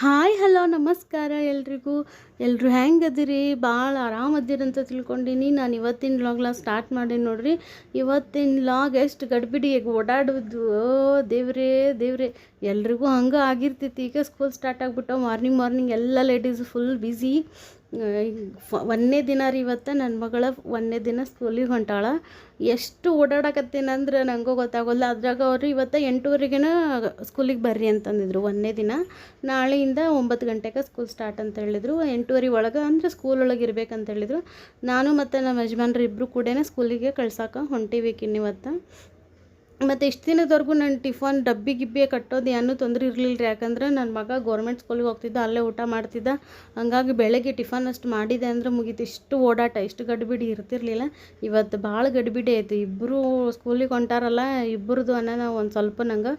Hi, hello, ನಮಸ್ಕಾರ ಎಲ್ರಿಗೂ. ಎಲ್ಲರೂ ಹೆಂಗದಿರಿ? ಭಾಳ ಆರಾಮದಿರಿ ಅಂತ ತಿಳ್ಕೊಂಡೀನಿ. ನಾನು ಇವತ್ತಿನ ಲಾಗ್ಲ ಸ್ಟಾರ್ಟ್ ಮಾಡೀನಿ ನೋಡ್ರಿ. ಇವತ್ತಿನ ಲಾಗ್ ಎಷ್ಟು ಗಡ್ಬಿಡಿ ಈಗ ಓಡಾಡೋದು ದೇವ್ರೇ ದೇವ್ರೇ. ಎಲ್ರಿಗೂ ಹಂಗೆ ಆಗಿರ್ತೈತಿ. ಈಗ ಸ್ಕೂಲ್ ಸ್ಟಾರ್ಟ್ ಆಗಿಬಿಟ್ಟು ಮಾರ್ನಿಂಗ್ ಮಾರ್ನಿಂಗ್ ಎಲ್ಲ ಲೇಡೀಸ್ ಫುಲ್ ಬ್ಯುಸಿ ಒಂದನೇ ದಿನ ರೀ ಇವತ್ತು ನನ್ನ ಮಗಳ ಒಂದನೇ ದಿನ ಸ್ಕೂಲಿಗೆ ಹೊಂಟಾಳ. ಎಷ್ಟು ಓಡಾಡಕತ್ತೀನಂದ್ರೆ ನನಗೂ ಗೊತ್ತಾಗೋಲ್ಲ. ಅದ್ರಾಗ ಅವರು ಇವತ್ತು ಎಂಟುವರೆಗೆನ ಸ್ಕೂಲಿಗೆ ಬರ್ರಿ ಅಂತಂದಿದ್ರು ಒಂದನೇ ದಿನ. ನಾಳೆಯಿಂದ ಒಂಬತ್ತು ಗಂಟೆಗೆ ಸ್ಕೂಲ್ ಸ್ಟಾರ್ಟ್ ಅಂತ ಹೇಳಿದರು. ಎಂಟೂವರೆ ಒಳಗೆ ಅಂದರೆ ಸ್ಕೂಲ್ ಒಳಗೆ ಇರ್ಬೇಕಂತ ಹೇಳಿದರು. ನಾನು ಮತ್ತು ನಮ್ಮ ಯಜಮಾನ್ರು ಇಬ್ಬರು ಕೂಡ ಸ್ಕೂಲಿಗೆ ಕಳ್ಸಕ್ಕೆ ಹೊಂಟಿಬೇಕಿನ್ನು ಇವತ್ತು ಮತ್ತು ಇಷ್ಟು ದಿನದವರೆಗೂ ನನ್ನ ಟಿಫನ್ ಡಬ್ಬಿ ಗಿಬ್ಬಿ ಕಟ್ಟೋದು ಏನೂ ತೊಂದರೆ ಇರಲಿಲ್ಲ ರೀ ಯಾಕಂದ್ರೆ ನನ್ನ ಮಗ ಗೌರ್ಮೆಂಟ್ ಸ್ಕೂಲಿಗೆ ಹೋಗ್ತಿದ್ದ, ಅಲ್ಲೇ ಊಟ ಮಾಡ್ತಿದ್ದ. ಹಂಗಾಗಿ ಬೆಳಗ್ಗೆ ಟಿಫನ್ ಅಷ್ಟು ಮಾಡಿದೆ ಅಂದ್ರೆ ಮುಗೀತು. ಇಷ್ಟು ಓಡಾಟ, ಇಷ್ಟು ಗಡಿಬಿಡಿ ಇರ್ತಿರ್ಲಿಲ್ಲ. ಇವತ್ತು ಭಾಳ ಗಡಿಬಿಡಿ ಆಯಿತು. ಇಬ್ಬರು ಸ್ಕೂಲಿಗೆ ಹೊಂಟಾರಲ್ಲ, ಇಬ್ಬರದು ಅನ್ನೋ ಒಂದು ಸ್ವಲ್ಪ ನಂಗೆ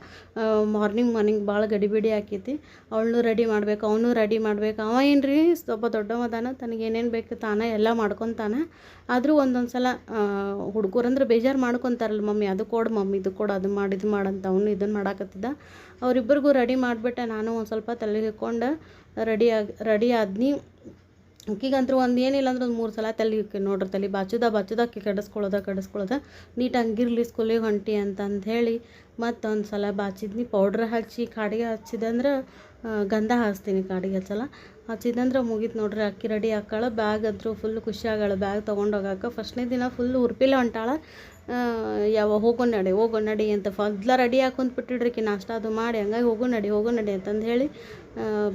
ಮಾರ್ನಿಂಗ್ ಮಾರ್ನಿಂಗ್ ಭಾಳ ಗಡಿಬಿಡಿ ಆಕೈತಿ. ಅವಳನ್ನೂ ರೆಡಿ ಮಾಡ್ಬೇಕು ಅವನು ರೆಡಿ ಮಾಡ್ಬೇಕು. ಅವ ಏನು ರೀ ಸ್ವಲ್ಪ ದೊಡ್ಡವದಾನ, ತನಗೆ ಏನೇನು ಬೇಕು ತಾನೇ ಎಲ್ಲ ಮಾಡ್ಕೊತಾನೆ. ಆದರೂ ಒಂದೊಂದು ಸಲ ಹುಡುಗರಂದ್ರೆ ಬೇಜಾರು ಮಾಡ್ಕೊತಾರಲ್ಲ ಮಮ್ಮಿ, ಅದು ಕೊಡು ಮಮ್ಮಿ ಇದು ಕೊಡು, ಅದು ಮಾಡಿ, ಇದು ಮಾಡಂತ ಅವನು ಇದನ್ನು ಮಾಡಾಕತ್ತಿದ್ದ. ಅವರಿಬ್ಬರಿಗೂ ರೆಡಿ ಮಾಡಿಬಿಟ್ಟೆ. ನಾನು ಒಂದು ಸ್ವಲ್ಪ ತಲೆಗೆ ಹಿಕ್ಕೊಂಡು ರೆಡಿ ಆಗಿ, ರೆಡಿ ಆದ್ನಿ. ಆಕಿಗಂತೂ ಒಂದು ಏನಿಲ್ಲ ಅಂದ್ರೆ ಒಂದು ಮೂರು ಸಲ ತಲೆ ನೋಡ್ರಿ ತಲೆ ಬಾಚುದ ಬಾಚುದ ಆಕಿ ಕಡಿಸ್ಕೊಳ್ಳೋದ ಕೆಡಿಸ್ಕೊಳ್ಳೋದ ನೀಟ್ ಹಂಗಿರ್ಲಿ ಸ್ಕೂಲಿಗೆ ಹೊಂಟಿ ಅಂತಂದು ಹೇಳಿ ಮತ್ತೊಂದು ಸಲ ಬಾಚಿದ್ನಿ. ಪೌಡ್ರ್ ಹಚ್ಚಿ, ಕಾಡಿಗೆ ಹಚ್ಚಿದಂದ್ರೆ ಗಂಧ ಹಾಸ್ತೀನಿ ಕಾಡಿಗೆ ಹಚ್ಚಲ್ಲ. ಹಚ್ಚಿದಂದ್ರೆ ಮುಗೀತು ನೋಡ್ರಿ, ಅಕ್ಕಿ ರೆಡಿ ಹಾಕಾಳ ಬ್ಯಾಗ್ ಅದ್ರು ಫುಲ್ ಖುಷಿ ಆಗಾಳ ಬ್ಯಾಗ್ ತೊಗೊಂಡು ಫಸ್ಟ್ನೇ ದಿನ ಫುಲ್ ಉರ್ಪಿಲೆ ಹೊಂಟಾಳ. ಯಾವ ಹೋಗೋ ನಡಿ ಹೋಗೋ ನಡಿ ಅಂತ ಫದ್ಲ ರೆಡಿ ಹಾಕೊಂತ ಬಿಟ್ಟಿಡ್ರಿ ಆಕಿ ನಾಷ್ಟ ಅದು ಮಾಡಿ, ಹಂಗಾಗಿ ಹೋಗು ನಡಿ ಹೋಗು ನಡಿ ಅಂತಂದು ಹೇಳಿ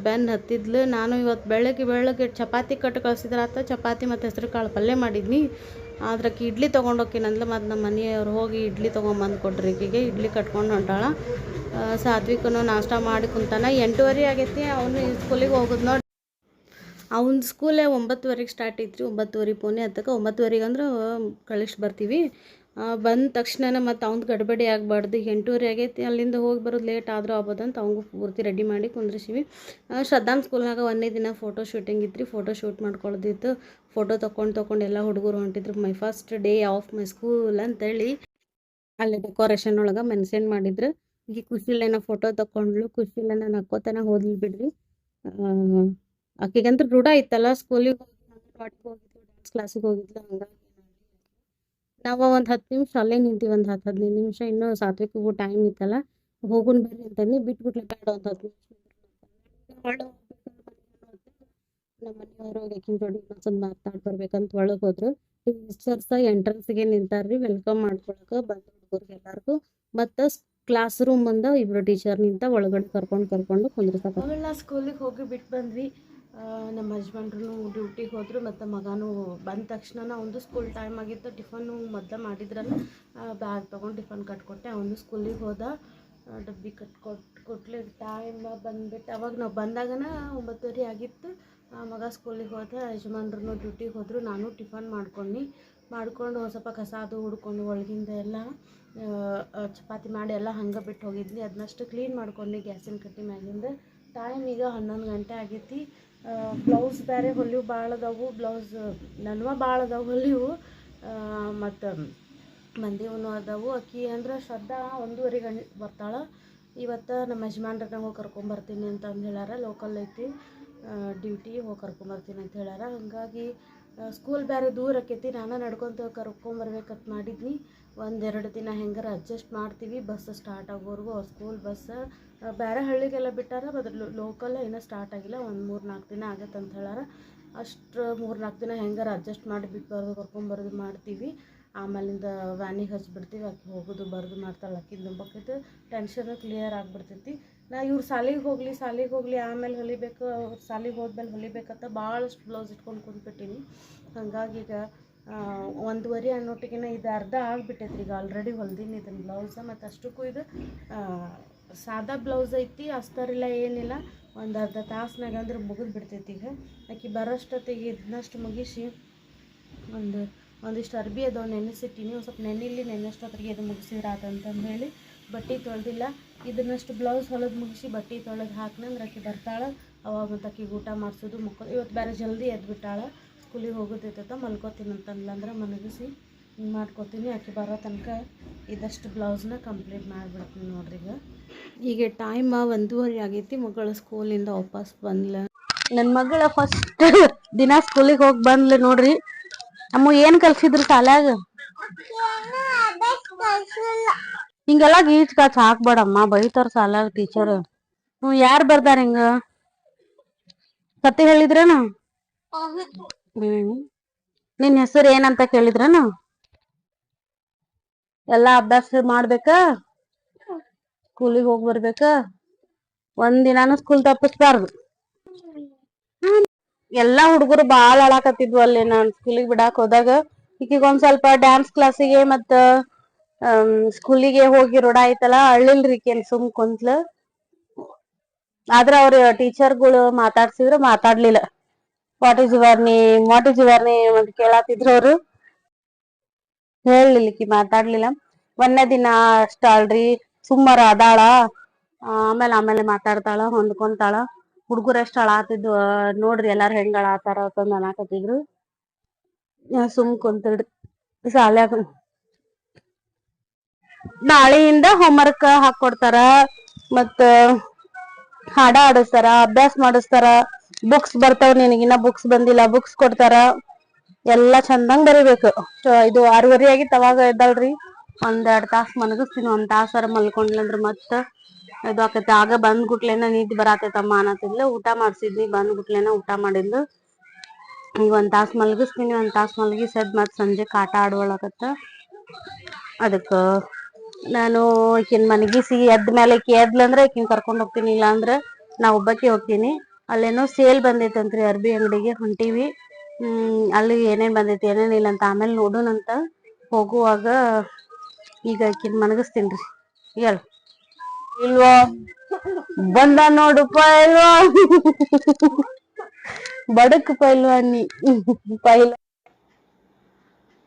ಬೆನ್ನು ಹತ್ತಿದ್ಲು. ನಾನು ಇವತ್ತು ಬೆಳಗ್ಗೆ ಬೆಳಗ್ಗೆ ಚಪಾತಿ ಕಟ್ಟು ಕಳ್ಸಿದ್ರೆ ಆತ ಚಪಾತಿ ಮತ್ತು ಹೆಸರು ಕಾಳು ಪಲ್ಯ ಮಾಡಿದ್ನಿ. ಆದ್ರೆ ಆಕಿ ಇಡ್ಲಿ ತೊಗೊಂಡೋಕಿನಂದ್ಲು ಮತ್ತು ನಮ್ಮ ಮನೆಯವ್ರು ಹೋಗಿ ಇಡ್ಲಿ ತೊಗೊಂಬಂದು ಕೊಟ್ರಿ ಈಕೆಗೆ. ಇಡ್ಲಿ ಕಟ್ಕೊಂಡು ಹೊಂಟಾಳ. ಸಾತ್ವಿಕನು ನಾಷ್ಟ ಮಾಡಿ ಕುಂತಾನ. ಎಂಟೂವರೆ ಆಗೈತಿ, ಅವನು ಸ್ಕೂಲಿಗೆ ಹೋಗೋದು ನೋಡಿ. ಅವ್ನ ಸ್ಕೂಲೇ ಒಂಬತ್ತುವರೆಗೆ ಸ್ಟಾರ್ಟ್ ಐತ್ರಿ, ಒಂಬತ್ತುವರೆ ಪೋನೆ ಹತ್ತಕ್ಕೆ. ಒಂಬತ್ತುವರೆಗೆ ಅಂದ್ರೆ ಕಳಿಸಿ ಬರ್ತೀವಿ ಬಂದ ತಕ್ಷಣ ಮತ್ತು ಅವ್ನ್ದು ಗಡ್ಬಡಿ ಆಗಬಾರ್ದು. ಎಂಟೂವರೆ ಆಗೈತಿ. ಅಲ್ಲಿಂದ ಹೋಗಿ ಬರೋದು ಲೇಟ್ ಆದರೂ ಆಗ್ಬೋದಂತ ಅವ್ನಿಗೆ ಪೂರ್ತಿ ರೆಡಿ ಮಾಡಿ ಕುಂದ್ರಿಸಿವಿ. ಶ್ರದ್ಧಾಂ ಸ್ಕೂಲ್ನಾಗ ಒಂದೇ ದಿನ ಫೋಟೋ ಶೂಟಿಂಗ್ ಇತ್ತು ಫೋಟೋ ಶೂಟ್ ಮಾಡ್ಕೊಳ್ಳೋದಿತ್ತು ಫೋಟೋ ತೊಗೊಂಡು ತೊಗೊಂಡು ಎಲ್ಲ ಹುಡುಗರು ಹೊಂಟಿದ್ರು. My first day of my school ಅಂತೇಳಿ ಅಲ್ಲಿ ಡೆಕೋರೇಷನ್ ಒಳಗೆ ಮೆನ್ಷನ್ ಮಾಡಿದ್ರು. ಈಗ ಖುಷಿಲೇನ ಫೋಟೋ ತಗೊಂಡ್ಲು ಖುಷಿಲೇನ ನಕ್ಕೋತನ ಹೋದ್ಲು ಬಿಡ್ರಿ. ಆಕೆಗಂತೂ ರೂಢ ಇತ್ತಲ್ಲ? ಸ್ಕೂಲಿಗೆ ಹೋಗಿ ಹೋಗಿದ್ಲು ಡ್ಯಾನ್ಸ್ ಕ್ಲಾಸಿಗೆ ಹೋಗಿದ್ಲು. ಹಂಗಾಗಿ ನಾವು ಒಂದು ಹತ್ತು ನಿಮಿಷ ಅಲ್ಲೇ ನಿಂತೀವಿ, ಒಂದು ಹತ್ತು ಹದಿನೈದು ನಿಮಿಷ ಇನ್ನೂ ಸಾತ್ವಿಕಗೂ ಟೈಮ್ ಇತ್ತಲ್ಲ, ಹೋಗುನ್ ಬರ್ರಿ ಅಂತಂದು ಬಿಟ್ಬಿಟ್ಲೆ ಬೇಡ ಒಂದು ಹತ್ತು ನಿಮಿಷ ನಮ್ಮ ಮನೆಯವರು ಆಕಿನ ಜೋಡಿ ಇನ್ನೊಂದ್ಸಲ ಮಾತಾಡಿ ಬರ್ಬೇಕಂತ ಒಳಗೆ ಹೋದ್ರು ಟೀಚರ್ಸ ಎಂಟ್ರೆನ್ಸ್ಗೆ ನಿಂತಾರ್ರಿ ವೆಲ್ಕಮ್ ಮಾಡ್ಕೊಳಕ್ಕೆ ಬಂದ ಹುಡುಗರಿಗೆ ಎಲ್ಲರಿಗೂ. ಮತ್ತು ಕ್ಲಾಸ್ ರೂಮ್ ಬಂದ ಇಬ್ರು ಟೀಚರ್ ನಿಂತ ಒಳಗಡೆ ಕರ್ಕೊಂಡು ಕರ್ಕೊಂಡು ಕುಂದ್ರಸಕ್ಕೆ ಅವೆಲ್ಲ ಸ್ಕೂಲಿಗೆ ಹೋಗಿ ಬಿಟ್ಟು ಬಂದ್ವಿ. ನಮ್ಮ ಹಸ್ಬೆಂಡ್ರು ಡ್ಯೂಟಿಗೆ ಹೋದರು ಮತ್ತು ಮಗನೂ ಬಂದ ತಕ್ಷಣ ಒಂದು ಸ್ಕೂಲ್ ಟೈಮ್ ಆಗಿತ್ತು. ಟಿಫನ್ನು ಮೊದಲು ಮಾಡಿದ್ರಲ್ಲ ಬ್ಯಾಗ್ ತೊಗೊಂಡು ಟಿಫನ್ ಕಟ್ಕೊಟ್ಟೆ. ಅವನು ಸ್ಕೂಲಿಗೆ ಹೋದ. ಡಬ್ಬಿ ಕಟ್ಕೊಟ್ಟು ಕೊಟ್ಲಿ ಟೈಮ್ ಬಂದ್ಬಿಟ್ಟು ಅವಾಗ ನಾವು ಬಂದಾಗನ ಒಂಬತ್ತುವರೆ ಆಗಿತ್ತು. ಮಗ ಸ್ಕೂಲಿಗೆ ಹೋದ ಯಜಮಾನ್ರು ಡ್ಯೂಟಿಗೆ ಹೋದರು. ನಾನು ಟಿಫನ್ ಮಾಡ್ಕೊಂಡು ಮಾಡ್ಕೊಂಡು ಸ್ವಲ್ಪ ಕಸ ಅದು ಹುಡ್ಕೊಂಡು ಒಳಗಿಂದ ಎಲ್ಲ ಚಪಾತಿ ಮಾಡಿ ಎಲ್ಲ ಹಂಗೆ ಬಿಟ್ಟು ಹೋಗಿದ್ವಿ. ಅದನ್ನಷ್ಟು ಕ್ಲೀನ್ ಮಾಡ್ಕೊಂಡು ಗ್ಯಾಸಿನ ಕಟ್ಟಿ ಮ್ಯಾಗಿಂದ. ಟೈಮ್ ಈಗ ಹನ್ನೊಂದು ಗಂಟೆ ಆಗೈತಿ. ಬ್ಲೌಸ್ ಬೇರೆ ಹೊಲಿವು ಭಾಳ ಅದಾವು, ಬ್ಲೌಸ್ ನನ್ವ ಭಾಳ ಅದಾವು ಹೊಲಿವು ಮತ್ತು ಮಂದಿವೂ ಅದಾವು. ಅಕ್ಕಿ ಅಂದ್ರೆ ಶ್ರದ್ಧಾ ಒಂದೂವರೆ ಗಂಟೆ ಬರ್ತಾಳೆ. ಇವತ್ತು ನಮ್ಮ ಯಜಮಾನ್ರ ಹೋಗಿ ಕರ್ಕೊಂಬರ್ತೀನಿ ಅಂತ ಹೇಳಾರ ಲೋಕಲ್ ಐತಿ. ಡ್ಯೂಟಿ ಹೋಗಿ ಕರ್ಕೊಂಬರ್ತೀನಿ ಅಂತ ಹೇಳ್ಯಾರ. ಹಾಗಾಗಿ ಸ್ಕೂಲ್ ಬೇರೆ ದೂರ ಆಕೈತಿ. ನಾನು ನಡ್ಕೊತ ಕರ್ಕೊಂಬರ್ಬೇಕಂತ ಮಾಡಿದ್ನಿ. ಒಂದೆರಡು ದಿನ ಹೆಂಗಾರ ಅಡ್ಜಸ್ಟ್ ಮಾಡ್ತೀವಿ. ಬಸ್ ಸ್ಟಾರ್ಟ್ ಆಗೋವರೆಗೂ ಸ್ಕೂಲ್ ಬಸ್ ಬೇರೆ ಹಳ್ಳಿಗೆಲ್ಲ ಬಿಟ್ಟಾರ ಬಟ್ ಲೋಕಲ್ ಇನ್ನೂ ಸ್ಟಾರ್ಟ್ ಆಗಿಲ್ಲ. ಒಂದು ಮೂರು ನಾಲ್ಕು ದಿನ ಆಗತ್ತೆ ಅಂತ ಹೇಳಾರ. ಅಷ್ಟು ಮೂರು ನಾಲ್ಕು ದಿನ ಹೆಂಗಾರ ಅಡ್ಜಸ್ಟ್ ಮಾಡಿ ಬಿಟ್ಟು ಬರೋದು ಕರ್ಕೊಂಬರೋದು ಮಾಡ್ತೀವಿ. ಆಮೇಲಿಂದ ವ್ಯಾನಿಗೆ ಹಚ್ಬಿಡ್ತೀವಿ, ಆಕೆ ಹೋಗೋದು ಬರೋದು ಮಾಡ್ತಾಳೆ ಆಕಿಂದು ಬಕ್ಕೈತೆ ಟೆನ್ಷನ್ ಕ್ಲಿಯರ್ ಆಗಿಬಿಡ್ತೈತಿ. ನಾ ಇವ್ರು ಸಾಲಿಗೆ ಹೋಗಲಿ ಸಾಲಿಗೆ ಹೋಗಲಿ, ಆಮೇಲೆ ಹೊಲಿಬೇಕು, ಅವ್ರು ಸಾಲಿಗೆ ಹೋದ್ಮೇಲೆ ಹೊಲಿಬೇಕಂತ ಭಾಳಷ್ಟು ಬ್ಲೌಸ್ ಇಟ್ಕೊಂಡು ಕುಂತ್ಬಿಟ್ಟೀನಿ. ಹಾಗಾಗಿ ಈಗ ಒಂದುವರೆ ಅನ್ನೋಟಿಗಿನ ಇದು ಅರ್ಧ ಆಗಿಬಿಟ್ಟೈತ್ರಿ, ಈಗ ಆಲ್ರೆಡಿ ಹೊಲ್ದೀನಿ ಇದನ್ನು ಬ್ಲೌಸ ಮತ್ತು ಅಷ್ಟಕ್ಕೂ ಇದು ಸಾದಾ ಬ್ಲೌಸ್ ಐತಿ ಅಸ್ತರಿಲ್ಲ ಏನಿಲ್ಲ, ಒಂದು ಅರ್ಧ ತಾಸ್ನಾಗ ಅಂದ್ರೆ ಮುಗಿದು ಬಿಡ್ತೈತಿ ಈಗ. ಆಕೆ ಬರೋಷ್ಟೊತ್ತಿಗೆ ಇದನ್ನಷ್ಟು ಮುಗಿಸಿ ಒಂದು ಒಂದಿಷ್ಟು ಅರ್ಬಿ ಅದಾವೆ ನೆನೆಸಿಟ್ಟಿನಿ. ಒಂದು ಸ್ವಲ್ಪ ನೆನಿಲಿ ನೆನೆಷ್ಟೊತ್ತಿಗೆ ಇದು ಮುಗಿಸಿದ್ರೆ ಆತಂತಂದು ಹೇಳಿ ಬಟ್ಟೆ ತೊಳೆದಿಲ್ಲ. ಇದನ್ನಷ್ಟು ಬ್ಲೌಸ್ ಹೊಲದು ಮುಗಿಸಿ ಬಟ್ಟೆ ತೊಳೆದು ಹಾಕ್ನಂದ್ರೆ ಆಕೆ ಬರ್ತಾಳೆ. ಅವಾಗ ಮತ್ತು ಆಕಿಗೆ ಊಟ ಮಾಡಿಸೋದು ಮುಕ್ಕ ಇವತ್ತು ಬೇರೆ ಜಲ್ದಿ ಎದ್ಬಿಟ್ಟಾಳೆ. ಸ್ಕೂಲಿಗೆ ಹೋಗೋದೈತತ ಮಲ್ಕೋತೀನಿ ಅಂತಂದ್ಲಂದ್ರೆ ಮಲಗಿಸಿ ಮಾಡ್ಕೊತೀನಿ. ಆಕೆ ಬರೋ ತನಕ ಇದಷ್ಟು ಬ್ಲೌಸ್ನ ಕಂಪ್ಲೀಟ್ ಮಾಡಿಬಿಡ್ತೀನಿ ನೋಡ್ರಿ ಈಗ. ಈಗ ಟೈಮ್ ಒಂದೂವರೆ ಆಗೈತಿ. ಮಗಳು ಸ್ಕೂಲಿಂದ ವಾಪಸ್ ಬಂದ್ಲ. ನನ್ನ ಮಗಳ ಫಸ್ಟ್ ದಿನ ಸ್ಕೂಲಿಗೆ ಹೋಗಿ ಬಂದ್ಲು ನೋಡ್ರಿ. ಅಮ್ಮ ಏನು ಕಲ್ಸಿದ್ರು ಶಾಲ್ಯಾಗ ಹಿಂಗೆಲ್ಲ ಗೀಚ್ ಕಾಚ್ ಹಾಕ್ಬೇಡಮ್ಮ ಬೈತಾರ ಸಾಲಾಗ ಟೀಚರ್ ಹ್ಞೂ ಯಾರ್ ಬರ್ದಾರ ಹಿಂಗ? ಕತೆ ಹೇಳಿದ್ರೇನು? ಹ್ಮ್. ನಿನ್ ಹೆಸರು ಏನಂತ ಕೇಳಿದ್ರೇನು? ಎಲ್ಲಾ ಅಭ್ಯಾಸ ಮಾಡ್ಬೇಕಾ? ಸ್ಕೂಲಿಗೆ ಹೋಗಿ ಬರ್ಬೇಕಾ? ಒಂದ್ ದಿನಾನು ಸ್ಕೂಲ್ ತಪ್ಪಿಸ್ಬಾರ್ದು. ಎಲ್ಲಾ ಹುಡುಗರು ಬಾಳ ಅಳಾಕತ್ತಿದ್ವು ಅಲ್ಲಿ. ನಾನ್ ಸ್ಕೂಲಿಗೆ ಬಿಡಾಕ್ ಹೋದಾಗ ಈಕಿಗ್ ಒಂದ್ ಸ್ವಲ್ಪ ಡ್ಯಾನ್ಸ್ ಕ್ಲಾಸಿಗೆ ಮತ್ತ ಸ್ಕೂಲಿಗೆ ಹೋಗಿ ರೂಢ ಐತಲ್ಲ ಅಳ್ಳಿಲ್ರಿ ಈಕೇನ್ ಸುಮ್ ಕುಂತ್ಲ. ಆದ್ರ ಅವ್ರ ಟೀಚರ್ಗಳು ಮಾತಾಡ್ಸಿದ್ರು, ಮಾತಾಡ್ಲಿಲ್ಲ. What is your name what is your name ಅಂತ ಕೇಳಾತಿದ್ರು ಅವ್ರು. ಹೇಳ್ಲಿಲ್ಲ ಈಕಿ, ಮಾತಾಡ್ಲಿಲ್ಲ. ಒಂದನೇ ದಿನ ಅಷ್ಟ ಅಲ್ರಿ ಸುಮ್ಮರ ಅದಾಳ. ಆಮೇಲೆ ಆಮೇಲೆ ಮಾತಾಡ್ತಾಳ, ಹೊಂದ್ಕೊಂತಾಳ. ಹುಡ್ಗುರ್ ಅಳಾತಿದ್ವು ನೋಡ್ರಿ ಎಲ್ಲಾರು ಹೆಂಗ್ ಅಳಾತಾರ ಅಂತಂದ್ ಅನ್ನಾಕತ್ತಿದ್ರು. ಸುಮ್ ಕುಂತಿಡ್ರಿ ಶಾಲ್ಯಾಗ ನಾಳೆಯಿಂದ ಹೋಮ್ವರ್ಕ್ ಹಾಕೊಡ್ತಾರ ಮತ್ತ ಹಾಡ ಆಡಿಸ್ತಾರ, ಅಭ್ಯಾಸ ಮಾಡಿಸ್ತಾರ. ಬುಕ್ಸ್ ಬರ್ತಾವ ನಿನಗಿನ್ನ ಬುಕ್ಸ್ ಬಂದಿಲ್ಲ ಬುಕ್ಸ್ ಕೊಡ್ತಾರ. ಎಲ್ಲಾ ಚಂದಂಗ್ ಬರಿಬೇಕು. ಇದು ಆರೂವರೆ ಆಗಿತ್ತು ಅವಾಗ ಇದ್ದಾಳ್ರಿ ಒಂದ್ ಎರಡ್ ತಾಸ್ ಮಲಗಿಸ್ತೀನಿ, ಒಂದ್ ತಾಸರ ಮಲ್ಕೊಂಡ್ಲಂದ್ರ ಮತ್ತ. ಇದು ಆಕತಿ ಆಗ ಬಂದ್ ಗುಟ್ಲೇನ ನಿದ್ದಿ ಬರಾತೈತಮ್ಮ ಅನ್ನತಿದ್ಲ. ಊಟ ಮಾಡ್ಸಿದ್ನಿ ಬಂದ್ ಗುಟ್ಲೇನ ಊಟ ಮಾಡಿದ್ಲು ಈಗ ಒಂದ್ ತಾಸ್ ಮಲಗಿಸ್ತೀನಿ. ಒಂದ್ ತಾಸ್ ಮಲಗಿಸಿ ಎದ್ದ್ ಮತ್ ಸಂಜೆ ಆಟ ಆಡ್ವಳಕತ್ತ. ಅದಕ್ಕ ನಾನು ಈಕಿನ್ ಮನಗಿಸಿ ಎದ್ದ ಮೇಲೆ ಈಕಿ ಎದ್ಲಂದ್ರ ಈಕಿನ್ ಕರ್ಕೊಂಡ್ ಹೋಗ್ತೀನಿ. ಇಲ್ಲ ಅಂದ್ರ ನಾ ಒಬ್ಬಕಿ ಹೋಗ್ತೀನಿ. ಅಲ್ಲೇನೋ ಸೇಲ್ ಬಂದೈತಂತ್ರಿ ಅರ್ಬಿ ಅಂಗಡಿಗೆ ಹೊಂಟಿವಿ. ಹ್ಮ್, ಅಲ್ಲಿ ಏನೇನ್ ಬಂದೈತಿ ಇಲ್ಲ ಅಂತ ಆಮೇಲೆ ನೋಡೋಣಂತ ಹೋಗುವಾಗ ಈಗ ಈಕಿನ್ ರೀ. ಹೇಳ. ಇಲ್ವಾ? ಬಂದ ನೋಡು ಪೈಲ್ವಾ ಬಡಕ್ ಪೈಲ್ವಾನಿ ಪೈಲ್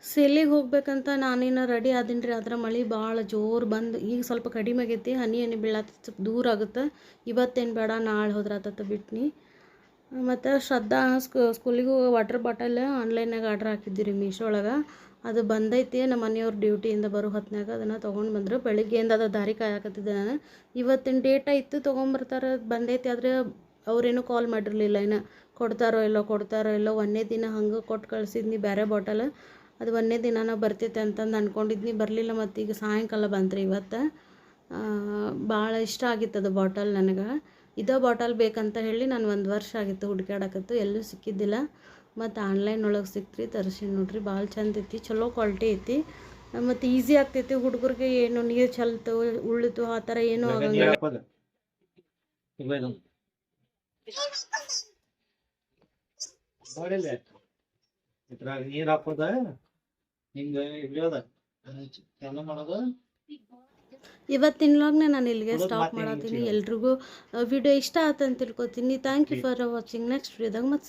ಸೇಲಿಗೆ ಹೋಗ್ಬೇಕಂತ ನಾನೇನ ರೆಡಿ ಆದಿನ್ರಿ. ಅದ್ರ ಮಳಿ ಭಾಳ ಜೋರು ಬಂದು. ಈಗ ಸ್ವಲ್ಪ ಕಡಿಮೆ ಆಗೈತಿ. ಹನಿ ಹನಿ ಬೀಳತ್ತ. ಸ್ವಲ್ಪ ದೂರ ಆಗುತ್ತೆ. ಇವತ್ತೇನು ಬೇಡ, ನಾಳೆ ಹೋದ್ರೆ ಆತತ್ತ ಬಿಟ್ನಿ. ಮತ್ತು ಶ್ರದ್ಧಾ ಸ್ಕೂಲಿಗೂ ವಾಟರ್ ಬಾಟಲ್ ಆನ್ಲೈನಾಗ ಆರ್ಡ್ರ್ ಹಾಕಿದ್ದೀರಿ ಮೀಶೋ ಒಳಗೆ. ಅದು ಬಂದೈತಿ, ನಮ್ಮ ಮನೆಯವ್ರ ಡ್ಯೂಟಿಯಿಂದ ಬರೋ ಹೊತ್ತಿನಾಗ ಅದನ್ನು ತೊಗೊಂಡು ಬಂದರು. ಬೆಳಿಗ್ಗೆಯಿಂದ ಅದು ದಾರಿ ಕಾಯಕತ್ತಿದ್ದೆ ನಾನು. ಇವತ್ತಿನ ಡೇಟ ಇತ್ತು ತೊಗೊಂಬರ್ತಾರೆ, ಬಂದೈತಿ ಆದರೆ ಅವರೇನು ಕಾಲ್ ಮಾಡಿರಲಿಲ್ಲ. ಇನ್ನು ಕೊಡ್ತಾರೋ ಇಲ್ಲೋ ಕೊಡ್ತಾರೋ ಇಲ್ಲೋ ಒಂದೇ ದಿನ ಹಂಗೆ ಕೊಟ್ಟು ಕಳ್ಸಿದ್ನಿ ಬೇರೆ ಬಾಟಲ್ ಅದು ಒಂದೇ ದಿನಾನ ಬರ್ತೈತೆ ಅಂತಂದು ಅನ್ಕೊಂಡಿದ್ನಿ. ಬರಲಿಲ್ಲ ಮತ್ತು ಈಗ ಸಾಯಂಕಾಲ ಬಂತ್ರಿ ಇವತ್ತು. ಭಾಳ ಇಷ್ಟ ಆಗಿತ್ತು ಅದು ಬಾಟಲ್ ನನಗೆ. ಇದೇ ಬಾಟಲ್ ಬೇಕಂತ ಹೇಳಿ ನಾನು ಒಂದು ವರ್ಷ ಆಗಿತ್ತು ಹುಡುಕಾಡಕತ್ತು ಎಲ್ಲೂ ಸಿಕ್ಕಿದ್ದಿಲ್ಲ. ಮತ್ತು ಆನ್ಲೈನ್ ಒಳಗೆ ಸಿಕ್ತ್ರಿ ತರಿಸಿ ನೋಡ್ರಿ ಭಾಳ ಚಂದ ಐತಿ ಚಲೋ ಕ್ವಾಲಿಟಿ ಐತಿ. ಮತ್ತು ಈಸಿ ಆಗ್ತೈತಿ ಹುಡುಗರಿಗೆ ಏನು ನೀರು ಚಲ್ತು ಉಳಿತು ಆ ಥರ ಏನೂ ಆಗಂಗಿಲ್ಲ. ನೋಡಿಲ್ಲ ಇದ್ರಾಗ ನೀರ್ ಹಾಕೋದ ಹಿಂಗ ಇಳಿಯೋದ ಚಾಲು ಮಾಡೋದು. ಇವತ್ತಿನ ಲಾಗ್ನ ನಾನು ಇಲ್ಲಿಗೆ ಸ್ಟಾಪ್ ಮಾಡತ್ತೀನಿ ಎಲ್ರಿಗೂ ವಿಡಿಯೋ ಇಷ್ಟ ಆತ ಅಂತ ತಿಳ್ಕೊತೀನಿ. Thank you for watching next ವಿಡಿಯೋದಾಗ ಮತ್ತೆ